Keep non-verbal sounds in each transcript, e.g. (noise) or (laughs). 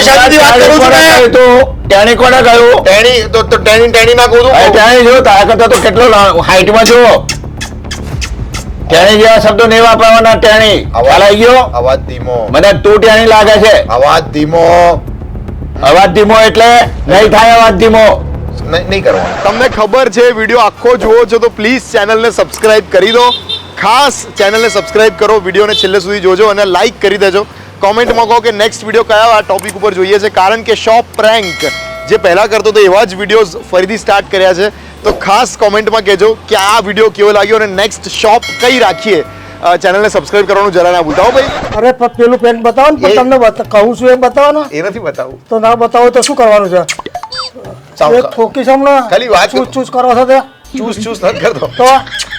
હું શાંતિથી વાત કરું છું ને. તો? ટેણી કોને કહ્યું? ટેણી તો તો ટેણી ટેણી ના કહું છું ટેણી જો તારા કરતા તો કેટલો હાઈટમાં જો ટેણી જેવા શબ્દો નહીં વાપરવાના ટેણી ગયો? અવાજ ધીમો. મને તું ટેણી લાગે છે. અવાજ ધીમો. અવાજ ધીમો એટલે નહીં થાય અવાજ ધીમો. નહીં નહીં કરવાનો. તમને ખબર છે વીડિયો આખો જુઓ છો તો પ્લીઝ ચેનલને સબસ્ક્રાઇબ કરી દો. ખાસ ચેનલને સબસ્ક્રાઇબ કરો વિડીયોને છેલ્લે સુધી જોજો અને લાઈક કરી દેજો. કોમેન્ટમાં કહો કે નેક્સ્ટ વીડિયો કયા આ ટોપિક ઉપર જોઈએ છે? કારણ કે શોપ પ્રેન્ક જે પહેલા કરતો હતો એવા જ વિડીયોઝ ફરીથી સ્ટાર્ટ કર્યા છે. તો ખાસ કોમેન્ટમાં કહેજો કે આ વીડિયો કેવો લાગ્યો અને નેક્સ્ટ શોપ કઈ રાખીએ? ચેનલને સબસ્ક્રાઇબ કરવાનું જરા ના ભૂલતા ભાઈ. અરે પેલું પેન્ટ બતાવો ને તમને કહું છું એમ બતાવો એ નથી બતાવું. તો ના બતાવો તો શું કરવાનું છે? એ ખાલી વાત ચૂસ. ચૂસ કરો છો તે ચૂસ ચૂસ ન કરતો તો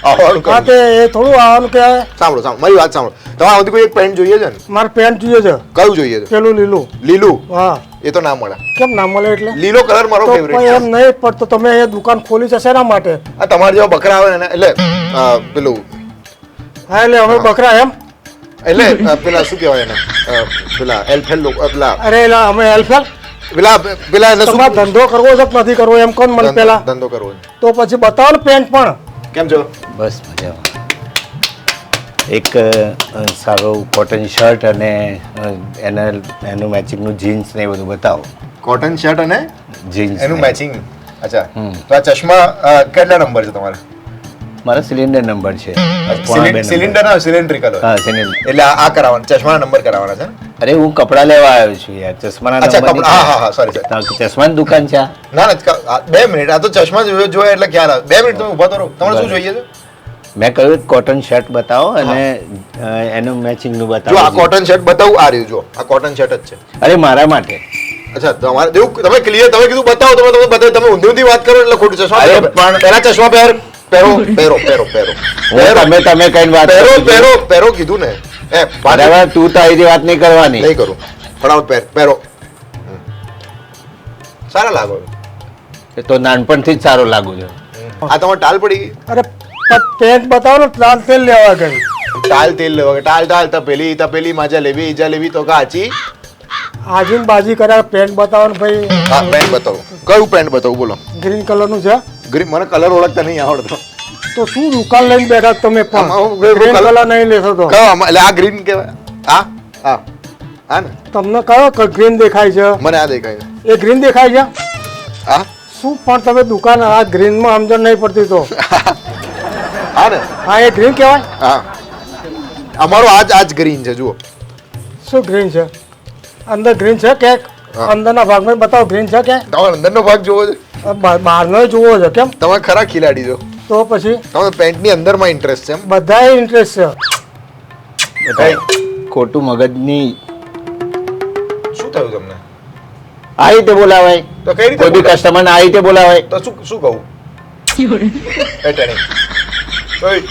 આવવાનું હા તે એ થોડું આવવાનું કે સાંભળો સાંભળો મારી વાત સાંભળો. તમારે આમાંથી કોઈ એક પેન્ટ જોઈએ છે ને? મારે પેન્ટ જોઈએ છે. કયું જોઈએ છે? પેલું લીલું. લીલું? હા. એ તો ના મળે. કેમ ના મળે એટલે? લીલો કલર મારો ફેવરેટ છે. એમ નહીં પણ તો તમે એ દુકાન ખોલી છે શેના માટે? આ તમારા જેવા બકરા આવે ને એટલે પેલું હા એટલે અમે બકરા એમ? એટલે પેલા શું કહેવાય એને? પેલા એલ્ફેલ લોકો પેલા અરે એલા અમે હેલ્પેલ પેલા પેલા એને શું તમારે ધંધો કરવો છે કે નથી કરવો? એમ કોણ મને પેલા? ધંધો કરવો છે. તો પછી બતાવો ને પેન્ટ પણ. કેમ છો? બસ મજામાં. એક અ, સારો કોટન શર્ટ અને અ, એના એનું મેચિંગનું જીન્સ ને એ બધું બતાવો. કોટન શર્ટ અને જીન્સ એનું મેચિંગ અચ્છા. હમ. તો આ ચશ્મા અ, કેટલા નંબર છે તમારે? મારા સિલિન્ડર નંબર છે. સિલિન્ડર ના સિલિન્ડ્રિકલ હા સિલિન્ડર. એટલે આ આ ચશ્મા ચશ્માના નંબર કરાવવાના છે ને? અરે હું કપડા લેવા આવ્યો છું યાર ચશ્માના નંબર હા હા હા સોરી ચશ્માની દુકાન છે ના ના બે મિનિટ આ તો ચશ્મા જોયા એટલે ખ્યાલ આવે. બે મિનિટ તમે ઊભા તો રહો. તમારે શું જોઈએ છે? મેં કહ્યું કોટન શર્ટ બતાવો અને એનું એનું મેચિંગનું બતાવો. આ કોટન શર્ટ બતાવું આ રહ્યું જો. આ કોટન શર્ટ જ છે. અરે મારા માટે. અચ્છા તમારે જેવું તમે ક્લિયર તમે કીધું બતાવો તમે તમે બધા તમે ઊંધી ઊંધી વાત કરો એટલે ખોટું ચશ્મા પણ- પહેલા ચશ્મા પહેર. પહેરો પહેરો પહેરો પહેરો હું તમે તમે કઈ વાત છો? પહેરો પહેરો કીધું ને. એ બરાબર તું તો આવી વાત નહીં કરવાની. નહીં કરું. પણ પહેર પહેરો. પેરો સારા લાગો. એ તો નાનપણથી જ સારો લાગુ છે. આ તમારે ટાલ પડી ગઈ? અરે પેન્ટ બતાવો ને ટાલ તેલ લેવા ગઈ. ટાલ તેલ લેવા ગઈ. ટાલ ટાલ તપેલી તપેલી માજા લેવી ઈજા લેવી તો કાચી. આજીન બાજી કર્યા પેન્ટ બતાવો ને ભાઈ. હા પેન્ટ બતાવો. કયું પેન્ટ બતાવું બોલો. ગ્રીન કલરનું છે. ગ્રીન મને કલર ઓળખતા નહીં આવડતો. તો શું દુકાન લઈને બેઠા તમે પણ? ગ્રીન કલર નહીં લેશો તો. એટલે આ ગ્રીન કહેવાય આ હા. હા ને? તમને કયો ગ્રીન દેખાય છે? મને આ દેખાય છે. એ ગ્રીન દેખાય છે? હા? શું પણ તમે દુકાન આ ગ્રીનમાં સમજણ નહીં પડતી તો. (laughs) હા ને? હા એ ગ્રીન કહેવાય? હા. અમારો આજ આજ ગ્રીન છે જુઓ. શું ગ્રીન છે? અંદર ગ્રીન છે કે હા. અંદરના ભાગમાં બતાવો ગ્રીન છે કે? તમારે અંદરનો ભાગ જોવો છે? બહાર- બહારનો જોવો છે કેમ? તમે ખરા ખિલાડી છો. તો પછી તમે પેન્ટની અંદરમાં ઇન્ટરેસ્ટ છે એમ. બધાએ ઇન્ટરેસ્ટ છે. બધાય. ખોટું મગજની શું થયું તમને? આ રીતે બોલાવાય. તો કઈ રીતે કોઈ બી કસ્ટમરને કસ્ટમર આ રીતે બોલાવાય. તો શું શું કહું? એ ઓય,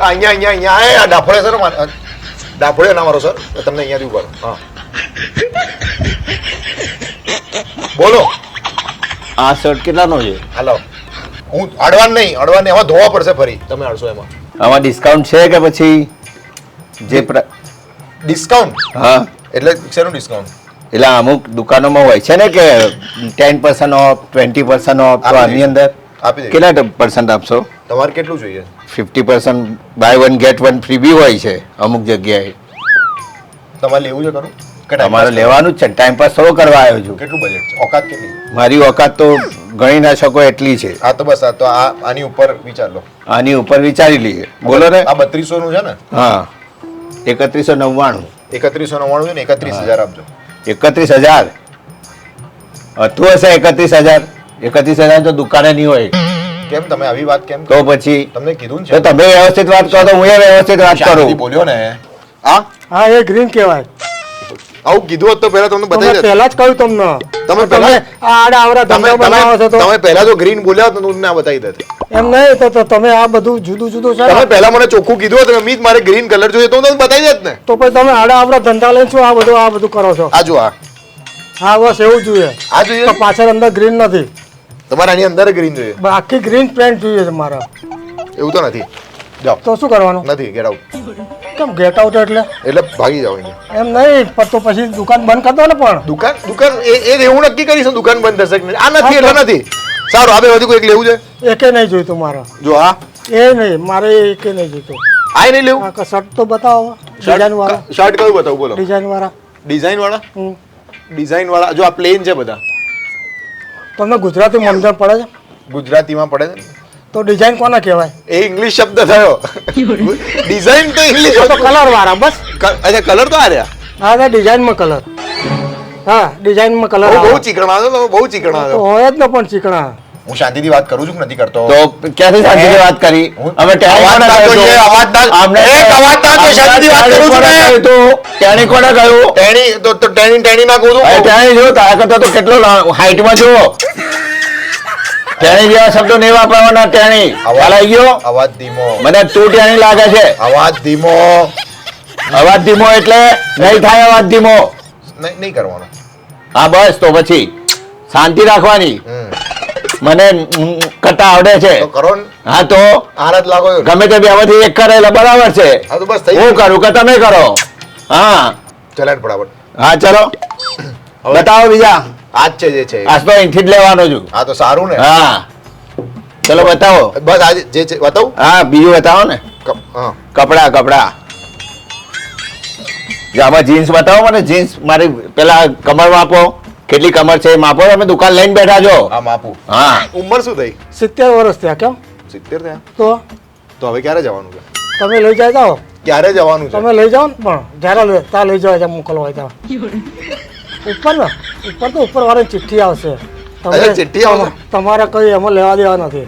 અહીંયા અહીંયા અહીંયા આ ડાફોડે સર માર- ડાફોડે ના મારો સર તમને અહીંયાથી ઊભા. હા. બોલો. આ શર્ટ કેટલાનો છે? હાલો. હું અડવાન નહીં અડવાન નહીં એમાં ધોવા પડશે ફરી. તમે અડશો એમાં. આમાં ડિસ્કાઉન્ટ છે કે પછી જે પ્ર- ડિસ્કાઉન્ટ હા. એટલે શેનું ડિસ્કાઉન્ટ એટલે અમુક દુકાનોમાં હોય છે ને કે ten percent off twenty percent off તો આની અંદર આપી કેટલા પર્સન્ટ આપશો? તમારે કેટલું જોઈએ? Fifty percent buy one get one free બી હોય છે અમુક જગ્યાએ. તમારે લેવું છે ખરું? તમારે લેવાનું જ છે ટાઈમ પાસ થોડો કરવા આવ્યો છું. કેટલું બજેટ છે? ઓકાત કેટલી? મારી ઓકાત તો ગણી ના શકો એટલી છે. હા તો બસ આ તો આ આની ઉપર વિચાર લો. આની ઉપર વિચારી લઈએ. બોલો ને. આ બત્રીસો નું છે ને? હા. એકત્રીસો નવ્વાણું. એકત્રીસો નવ્વાણું છે ને એકત્રીસ હજાર આપજો. એકત્રીસ હજાર. હતું હશે એકત્રીસ હજાર. એકત્રીસ હજાર તો દુકાને નહીં હોય. કેમ? તમે આવી વાત કેમ તો પછી તમને કીધું છે. તમે વ્યવસ્થિત વાત કરો તો હું વ્યવસ્થિત વાત કરું. બોલ્યો ને. હા? હા એ ગ્રીન કહેવાય. આવું કીધું હોત તો પહેલા તમને બતાવી દેત. પહેલા જ કહ્યું તમને. તમે પહેલા- આડા તમે ધંધા બનાવો છો તમે તો તમે પહેલા જો ગ્રીન બોલ્યા તો તમને આ બતાવી દેત. એમ નહીં તો- તમે આ બધું જુદું જુદું છે. તમે પહેલા મને ચોખ્ખું કીધું હોત કે મીત મારે ગ્રીન કલર જોઈએ તો તમને બતાવી દેત ને. તો પછી તમે આડા આવરા ધંધા લઈને છો આ બધું આ બધું કરો છો? આ જો આ. હા બસ એવું જોઈએ. આ જોઈએ? તો પાછળ અંદર ગ્રીન નથી. તમારે આની અંદર ગ્રીન જોઈએ. આખી ગ્રીન પેન્ટ જોઈએ છે મારા. એવું તો નથી. જાઓ. તો શું કરવાનું? નથી ગેટ આઉટ કેમ ગેટ આઉટ એટલે? એટલે ભાગી જાઓ એમ નહીં પણ તો પછી દુકાન બંધ કરી દો ને પણ. દુકાન દુકાન એ એ એવું નક્કી કરીશું દુકાન બંધ થશે કે આ નથી એટલે નથી. સારું આપણે વધુ કોઈક લેવું છે? એકે નહીં જોઈતું મારે. જો આ એ નહીં મારે એકે નહીં જોઈતું. આય નહીં લેવું? આ શર્ટ તો બતાવો. ડિઝાઇન વાળા. શર્ટ કયું બતાવું બોલો. ડિઝાઇન વાળા. ડિઝાઇન વાળા. ડિઝાઇન વાળા જો આ પ્લેન છે બધા. તમને ગુજરાતી સમજણ પડે છે? ગુજરાતીમાં પડે છે. તો ડિઝાઇન કોને કહેવાય? એ ઇંગ્લિશ શબ્દ થયો. ડિઝાઇન તો ઇંગ્લિશ તો કલર વાળા બસ. અચ્છા કલર તો આ રહ્યા હા તો ડિઝાઇનમાં કલર હા ડિઝાઇનમાં કલર બહુ ચીકણા છો બહુ ચીકણા છો હોય જ ન પણ ચીકણા. હું શાંતિથી વાત કરું છું નથી કરતો? તો ક્યાંથી શાંતિથી વાત કરી? હવે અમે ટેણી કોને કહ્યું જોઈએ, અવાજ ના- અમને એક અવાજ ના જોઈએ, શાંતિથી વાત કરું છું ને. કહ્યું ટેણી તો તો ટેણી ટેણી ના કહું છું ટેણી જો તારા કરતા તો કેટલો હાઈટમાં જુઓ. ટેણી જેવા શબ્દો નહીં વાપરવાના ટેણી. આવી ગયો? અવાજ ધીમો. મને તું ટેણી લાગે છે. અવાજ ધીમો. અવાજ ધીમો એટલે નહીં થાય અવાજ ધીમો. નહીં નહીં કરવાનો. હા બસ તો પછી શાંતિ રાખવાની. મને કટા આવડે છે. કરો હા તો આરત લાગો ગમે તે બેવાથી એક કરે એટલે બરાબર છે. હા બસ હું કરું કે તમે કરો? હા. ચલાડ બરાબર હા ચલો. બતાવો બીજા. આજ છે જે છે આજ તો અહીંથી જ લેવાનો છું. હા તો સારું ને. હા. ચલો બતાવો. બસ આજે જે છે બતાવું? હા બીજું બતાવો ને. કપડા કપડા. જો આમાં જીન્સ બતાવો મને. જીન્સ મારી પેલા કમર માપો કેટલી કમર છે એ માપો. તમે દુકાન લઈને બેઠા છો. આ માપું. હા. ઉંમર શું થઈ? સિત્તેર વર્ષ થયા કેમ? સિત્તેર થયા? તો? તો હવે ક્યારે જવાનું છે? તમે લઈ જાય જાઓ. ક્યારે જવાનું છે? તમે લઈ જાઓ ને પણ જ્યારે લે- ત્યાં લઈ જવા મોકલવા ત્યાં. ઉપર ને ઉપર તો ઉપર વાળાની ચિઠ્ઠી આવશે. તમે- ચિઠ્ઠી આવશે? તમારે કઈ એમાં લેવા દેવા નથી.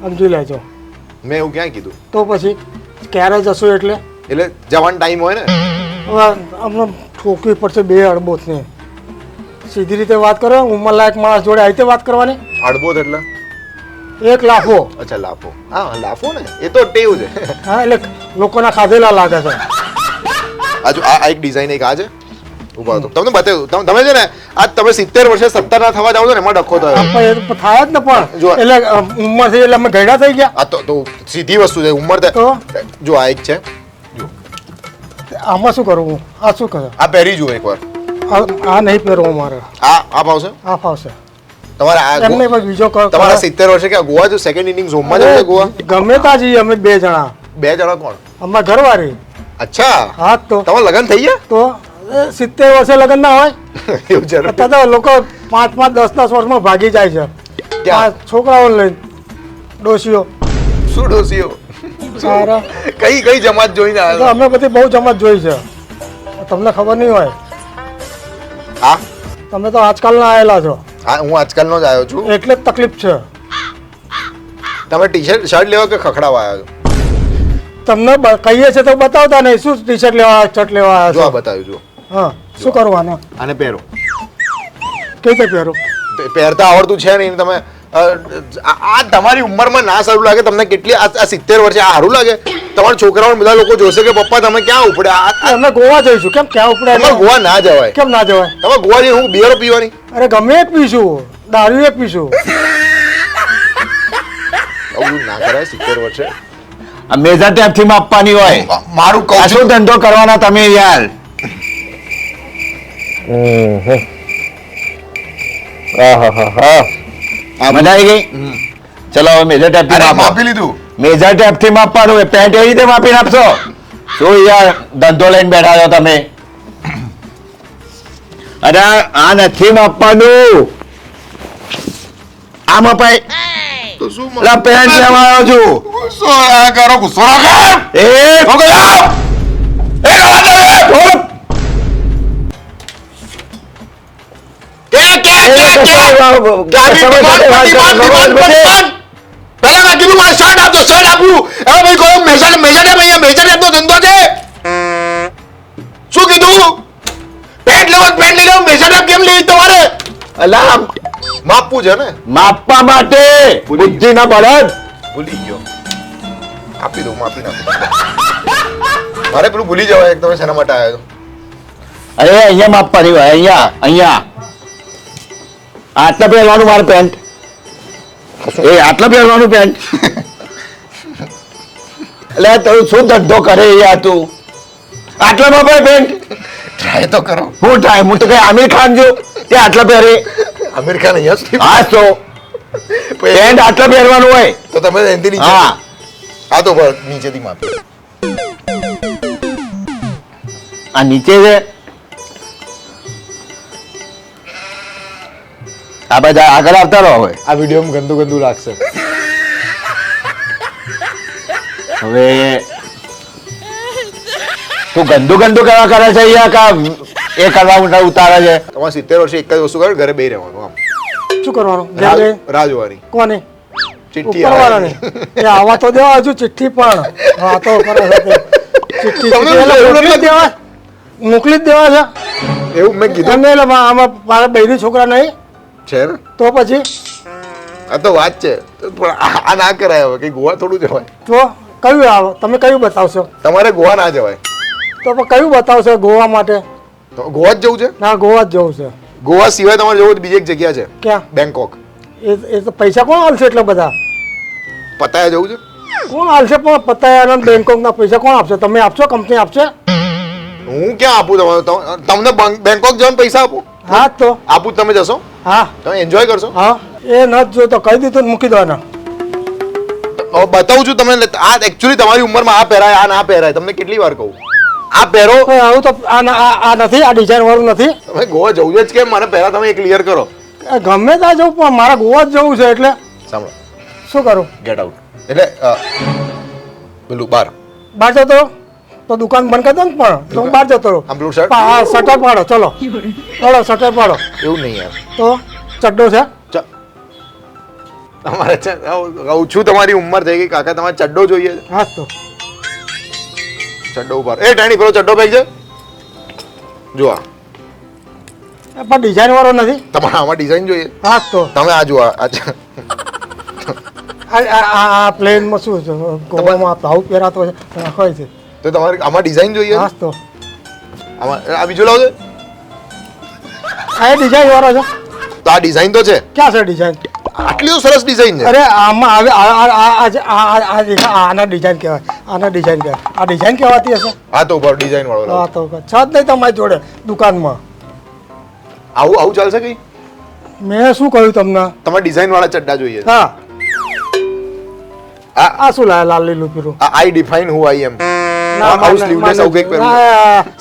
સમજી લેજો. મેં એવું ક્યાં કીધું? તો પછી ક્યારે જશો એટલે? એટલે જવાનો ટાઈમ હોય ને. હવે અમને ઠોકવી પડશે બે અડબોતની. સીધી રીતે વાત કરો ઉંમર લાયક માણસ જોડે આવી રીતે વાત કરવાની? અડબોથ એટલે? એક લાફો. અચ્છા લાફો. હા લાફો ને. એ તો ટેવ છે. હા એટલે લોકોના ખાધેલા લાગે છે. આજુ આ એક ડિઝાઇન એક આ છે? ઊભા હતો તમને બતાવ્યું તમે છે ને આ તમે સિત્તેર વર્ષે સત્તર ના થવા જાવ છો ને એમાં ડખો થયો. તો થાય જ ને પણ. એટલે ઉંમર થઈ એટલે અમે ગયડા થઈ ગયા. આ તો તો સીધી વસ્તુ છે ઉંમર તે- જો આ એક છે. આમાં શું કરવું આ શું કરે? આ પહેરી જુઓ એકવાર. આ આ નહીં પહેરવો મારે. આ આ ભાવશે આ ફાવશે. તમારે બીજો તમારા સિત્તેર વર્ષે કે ગોવા જો સેકન્ડ ઇનિંગ અરે, જશે ગોવા? ગમે ત્યાં જઈએ અમે બે જણા. બે જણા કોણ? અમારા ઘરવાળી. અચ્છા. હા તો તમારા લગ્ન થઈ ગયા? તો સિત્તેર વર્ષે લગ્ન ના હોય? (laughs) એવું અત્યારે તો લોકો પાંચ પાંચ દસ દસ વર્ષમાં ભાગી જાય છે. ત્યાં છોકરાઓ લઈને ડોશીઓ. શું ડોસીઓ સારા. કઈ કઈ જમાત જોઈને આવ્યા? અમે બધી બહુ જમાત જોઈ છે. તમને ખબર નહીં હોય. હા? તમે તો આજકાલના આવેલા છો. હા હું આજકાલનો જ આવ્યો છું. એટલે જ તકલીફ છે. તમે ટી શર્ટ શર્ટ લેવા કે ખખડાવા આવ્યો છો? તમને કહીએ છે તો બતાવતા નહીં. શું ટી શર્ટ લેવા શર્ટ લેવા આવ્યા છો? બતાવ્યું છો હા શું કરવાના આને? પહેરો. કઈ રીતે પહેરો? પહેરતા આવડતું છે નહીં તમે આ તમારી ઉંમરમાં ના સારું લાગે તમને કેટલી આ સિત્તેર વર્ષે આ સારું લાગે? તમારા છોકરાઓ બધા લોકો જોશે કે પપ્પા તમે ક્યાં ઉપડ્યા? અમે ગોવા જઈશું. કેમ ક્યાં ઉપડે તમારે ગોવા ના જવાય. કેમ ના જવાય? તમે ગોવા જઈ હું બિયર પીવાની? અરે ગમે એ પીશું દારૂ એ પીશું. આવું ના કરાય સિત્તેર વર્ષે. આ મેજર ટેપથી માપવાની હોય. મારું કહું છું. ધંધો કરવાના તમે યાર? મજા આવી ગઈ? ચલો હવે મેજર ટેપથી અરે માપી. લીધું. મેજર ટેપથી માપવાનું એ પેન્ટ એવી રીતે માપી નાખશો શું યાર ધંધો લઈને બેઠા છો તમે? અરે આ નથી માપવાનું. આ મપાય. તો શું એટલે પેન્ટ લેવા આવ્યો છું. ગુસ્સો કરો ગુસ્સો ના એ ઠોકો એ અવાજ મારે ધંધો શું કીધું પેન્ટ લેવા પેન્ટ લઈ લેવું મેજર કેમ લેવી માપવું છે ને? માપવા માટે બુદ્ધિ ના બળદ ભૂલી ગયો આપી દઉં માપી નાખું મારે પેલું ભૂલી જવાય તમે શેના માટે આવ્યો અહીંયા માપવા નહીં અહીંયા અહીંયા. આટલા પહેરવાનું મારે પેન્ટ એ આટલા પહેરવાનું પેન્ટ એટલે તું શું ધંધો કરે યાર તું? આટલામાં ભાઈ પેન્ટ ટ્રાય તો કરો. હું ટ્રાય હું તો કઈ આમિર ખાન જો તે આટલા પહેરે? આમિર ખાન અહીંયા હા તો. પેન્ટ આટલા પહેરવાનું હોય. તો તમે એનથી નીચે. હા. આ તો નીચેથી માપી. આ નીચે છે? આ બધા આગળ આવતા રહો હવે. આ વિડીયોમાં ગંદુ ગંદુ લાગશે. હવે તું ગંદુ ગંદુ કરવા કરે છે અહીંયા કા એ કરવા ઉતા- ઉતારે છે? તમારે સિત્તેર વર્ષે એક જ વસ્તુ કરે ઘરે બે રહેવાનું આમ. શું કરવાનું? રાહ જોવાની કોને? ચિઠ્ઠી ઉપરવાળાને. એ આવા તો દેવા હજુ ચિઠ્ઠી પણ. હા તો કરે છે ચિઠ્ઠી મોકલી જ દેવા મોકલી દેવા છે. એવું મેં કીધું. નહીં એટલે મા- આમાં મારા બૈરી છોકરા નહીં. છે ને? તો પછી? આ તો વાત છે. પણ આ ના કરાય હવે કઈ ગોવા થોડું જવાય. તો કયું આવો? તમે કયું બતાવશો? તમારે ગોવા ના જવાય. તો પણ કયું બતાવશો ગોવા માટે? તો ગોવા જ જવું છે? ના ગોવા જ જવું છે. ગોવા સિવાય તમારે જવું તો બીજી એક જગ્યા છે. ક્યાં? બેંકોક એ એ તો પૈસા કોણ હાલશે એટલે બધા? પતાયા જવું છે? કોણ હાલશે પણ પતાયા બેંકોકના પૈસા કોણ આપશે? તમે આપશો કંપની આપશે? હું ક્યાં આપું તમારે? તમને બેંકોક જવાનું પૈસા આપું? હા તો. આપું તમે જશો? હા. તમે એન્જોય કરશો? હા. એ ન જોતો કહી દીધું ને મૂકી દેવાના. બતાવું છું તમને આ એકચ્યુઅલી તમારી ઉંમરમાં આ પહેરાય આ ના પહેરાય. તમને કેટલી વાર કહું? આ પહેરો. આવું તો આ આ નથી આ ડિઝાઇન વાળું નથી. તમે ગોવા જવું જ કેમ? મને પહેલા તમે ક્લિયર કરો. ગમે ત્યાં જવું પણ મારા ગોવા જ જવું છે એટલે સાંભળો. શું કરું? ગેટ આઉટ એટલે પેલું બાર. બાર જતો? તો દુકાન બંધ કરી દો ને પણ. તો હું બહાર જતો રહું. પેલું શર્ટ? હા શટર પાડો ચલો. ચલો શટર પાડો. એવું નહીં યાર. તો ચડ્ડો છે. તમારે કહું છું તમારી ઉંમર થઈ ગઈ કાકા તમારે ચડ્ડો જોઈએ હા તો. ચડ્ડો ઉપર એ ટાણી પેલો ચડ્ડો ભાઈ છે? જો આ. પણ ડિઝાઇન વાળો નથી. તમારે આમાં ડિઝાઇન જોઈએ. હા તો. તમે આ જુઓ અચ્છા આ પ્લેનમાં શું છે? ગોવામાં આવું પહેરાતો છે. હોય છે. તો તમારે આમાં ડિઝાઇન જોઈએ? હા તો. આમાં આ બીજું લાવજો આ ડિઝાઇન વાળો છે. તો આ ડિઝાઇન તો છે. ક્યાં છે ડિઝાઇન આટલી સરસ ડિઝાઇન છે. અરે આમાં આવે આના ડિઝાઇન કહેવાય આના ડિઝાઇન કહેવાય. આ ડિઝાઇન કહેવાતી હશે? હા તો ઉપર ડિઝાઇન વાળો હા તો છ જ નહીં તમારી જોડે દુકાનમાં. આવું આવું ચાલશે કઈ? મેં શું કહ્યું તમને? તમારે ડિઝાઇન વાળા ચડ્ડા જોઈએ હા. આ આ શું લાલ લીલું પીરું? આ આઈ ડિફાઇન હુ આઈ એમ આવું સ્લીવલેસ આવું કંઈક પહેરવું.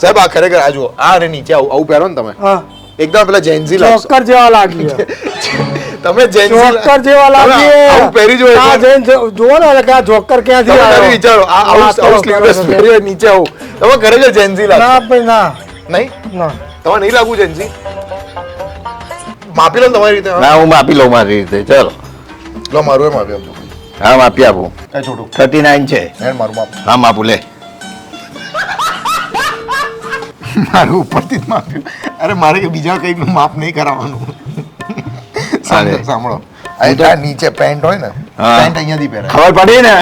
સાહેબ આ ખરેખર આ જુઓ આ અને નીચે આવું આવું પહેરો ને તમે. હા. એકદમ પેલા જેન્ઝી લાગશો. ચોક્કર જેવા લાગીએ. (laughs) તમે જેન્ઝી જોકર જેવા લાગીએ. આવું પહેરી જો આ એકવાર. જુઓ ને કે આ જોકર ક્યાંથી આવ્યો? ખાલી વિચારો આ આવું આવું સ્લીવલેસ પહેરી નીચે આવું. તમે ખરેખર જેન્ઝી લાગશો. ના ભાઈ ના. નહીં? ના. તમારે નહીં લાગવું જેન્ઝી માપી લો તમારી રીતે ના હું માપી લઉં મારી રીતે. ચલો. લો મારું એ માપી આપજો. હા માપી આપું. કઈ છોટું. થર્ટી નાઇન છે મારું માપ. હા માપું લે. મારું ઉપરથી જ માપ્યું અરે મારે કે બીજા કંઈકનું માપ નહીં કરાવવાનું. સાંભળો. સાંભળો. આ નીચે પેન્ટ હોય ને પેન્ટ અહીંયાથી પહેરાય. ખબર પડી ને?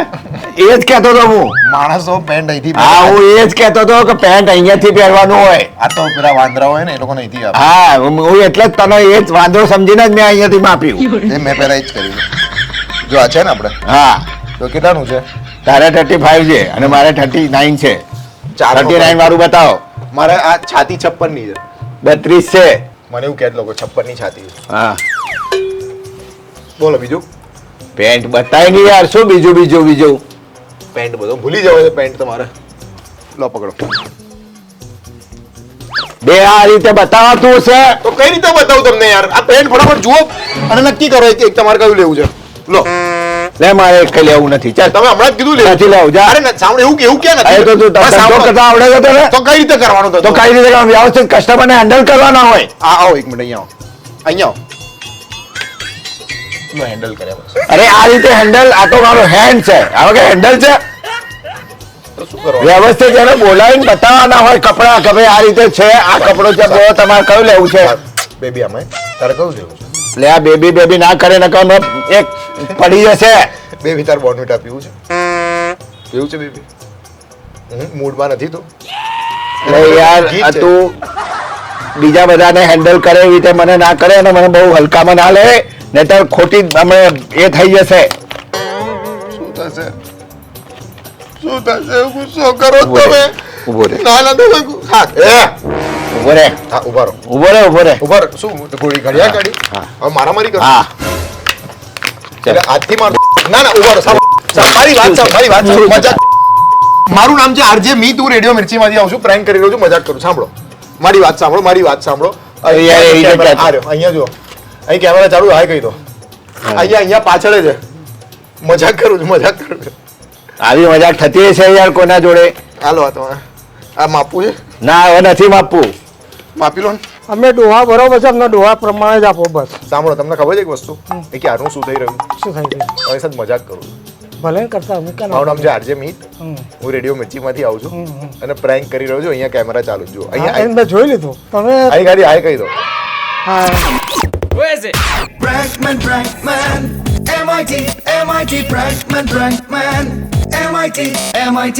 એ જ કહેતો હતો હું. માણસો પેન્ટ અહીંથી હા હું એ જ કહેતો હતો કે પેન્ટ અહીંયાથી પહેરવાનું હોય. આ તો પેલા વાંદરા હોય ને એ લોકોને અહીંથી હા હું એટલે જ તને એ જ વાંધો સમજીને જ મેં અહીંયાથી માપ્યું. એ મેં પહેલા એ જ કર્યું. જો આ છે ને આપણે? હા. તો કેટલાનું છે? તારે થર્ટી ફાઈવ છે અને મારે થર્ટી નાઇન છે. થર્ટી નાઇન વાળું બતાવો. મારે આ છાતી છપ્પનની છે. બત્રીસ છે. મને એવું કહેત લોકો છપ્પનની છાતી છે. હા. બોલો બીજું. પેન્ટ બતાય નહીં યાર. શું બીજું બીજું બીજું? પેન્ટ બધો ભૂલી જવો છે પેન્ટ તમારે. લો પકડો. બે આ રીતે બતાવાતું છે તો કઈ રીતે બતાવું તમને યાર? આ પેન્ટ ફટાફટ જુઓ અને નક્કી કરો એક તમારે કયું લેવું છે. લો. લે મારે કઈ લેવું નથી. ચાલ. તમે હમણાં જ કીધું લેવું નથી લેવું. જા. અરે ના, એવું એવું કે અરે તો તું ધંધો કરતા આવડે છે તને? તો કઈ રીતે કરવાનું તો કઈ રીતે કામ વ્યવસ્થિત કસ્ટમરને હેન્ડલ કરવાના હોય. આ આવો એક મિનિટ અહીંયા આવો. અહીંયા આવો. હેન્ડલ કર્યા અરે આ રીતે હેન્ડલ આ તો મારો હેન્ડ છે. હવે કે હેન્ડલ છે. તો શું કરવાનું? વ્યવસ્થિત એને બોલાવીને બતાવવાના હોય કપડા કે ભાઈ આ રીતે છે આ કપડો છે તો તમારે કયું લેવું છે? બેબી આમાં તારે કયું લેવું છે? એટલે આ બેબી બેબી ના કરે નકર એક પડી જશે. બેબી તાર બોર્નવિટા પીવું છે. પીવું છે બેબી? હું મૂડમાં નથી તો? એટલે યાર. તું બીજા બધાને હેન્ડલ કરે એવી રીતે મને ના કરે અને મને બહુ હલકામાં ના લે. નહીતર ખોટી અમે એ થઈ જશે. શું થશે? શું થશે? ગુસ્સો કરો તમે. ઊભો રે. ના ના તમે હા એ. ઊભો રે. હા ઊભો રે ઊભો રે ઊભો રે. ઊભો શું ગોળી ઘડિયા કાઢી? હા. હવે મારામારી કરો. હા. આજથી મારું ના ના ઊભા મારી વાત સાંભળો, મારી વાત સાંભળો. મજાક. મારું નામ છે આરજે મી તું રેડિયો મિર્ચીમાંથી આવું છું પ્રેન્ક કરી રહ્યો છું મજાક કરું સાંભળો. મારી વાત સાંભળો મારી વાત સાંભળો. અહીંયા એ જ. અહીં કેમેરા ચાલુ હાય કહી દો. અહીંયા અહીંયા પાછળ જ છે. મજાક કરું છું મજાક કરું છું. આવી મજાક થતી છે યાર કોના જોડે? હાલો આ તમારે. આ માપવું છે? ના હવે નથી માપવું. માપી લો ને. અમે ડોહા બરોબર છે અમને ડોહા પ્રમાણે જ આપો બસ. સાંભળો તમને ખબર છે એક વસ્તુ? એ કે આનું શું થઈ રહ્યું? શું થઈ ગયું તમારી સાથે મજાક કરું ભલે કરતા હું ક્યાં મારું નામ છે આરજે મીત. હું રેડિયો મિર્ચીમાંથી આવું છું. અને પ્રેન્ક કરી રહ્યો છું અહીંયા કેમેરા ચાલુ જ જુઓ અહીંયા મેં જોઈ લીધું. તમે આઈ ગાડી આઈ કહી દો. હા. Ways Prankman Prankman MIT, MIT, Prankman, Prankman, MIT, MIT.